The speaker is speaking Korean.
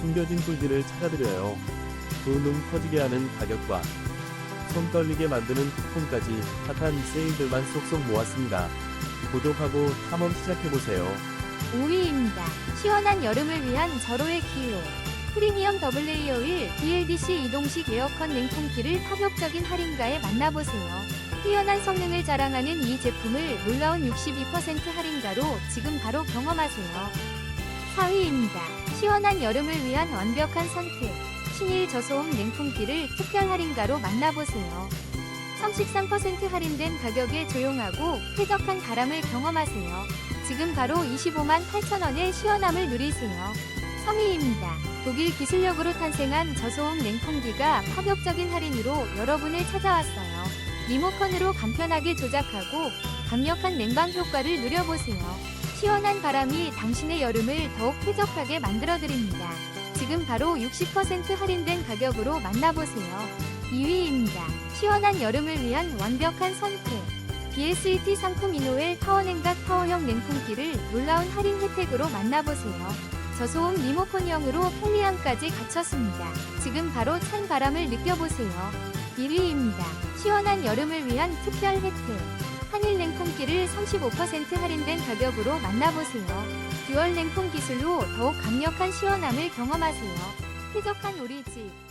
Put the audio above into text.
숨겨진 꿀들을 찾아드려요. 두눈 터지게 하는 가격과 손 떨리게 만드는 쿠폰까지 핫한 세일들만 쏙쏙 모았습니다. 구독하고 탐험 시작해보세요. 5위입니다. 시원한 여름을 위한 절호의 기호. 프리미엄 더블 레이어 1 BLDC 이동식 에어컨 냉풍기를 파격적인 할인가에 만나보세요. 뛰어난 성능을 자랑하는 이 제품을 놀라운 62% 할인가로 지금 바로 경험하세요. 4위입니다. 시원한 여름을 위한 완벽한 선택. 신일 저소음 냉풍기를 특별 할인가로 만나보세요. 33% 할인된 가격에 조용하고 쾌적한 바람을 경험하세요. 지금 바로 25만 8천원의 시원함을 누리세요. 3위입니다. 독일 기술력으로 탄생한 저소음 냉풍기가 파격적인 할인으로 여러분을 찾아왔어요. 리모컨으로 간편하게 조작하고 강력한 냉방 효과를 누려보세요. 시원한 바람이 당신의 여름을 더욱 쾌적하게 만들어드립니다. 지금 바로 60% 할인된 가격으로 만나보세요. 2위입니다. 시원한 여름을 위한 완벽한 선택. BSET 상품 이노엘 타워냉각 타워형 냉풍기를 놀라운 할인 혜택으로 만나보세요. 저소음 리모컨형으로 편리함까지 갖췄습니다. 지금 바로 찬 바람을 느껴보세요. 1위입니다. 시원한 여름을 위한 특별 혜택. 한일 냉풍기를 35% 할인된 가격으로 만나보세요. 듀얼 냉풍 기술로 더욱 강력한 시원함을 경험하세요. 쾌적한 우리 집.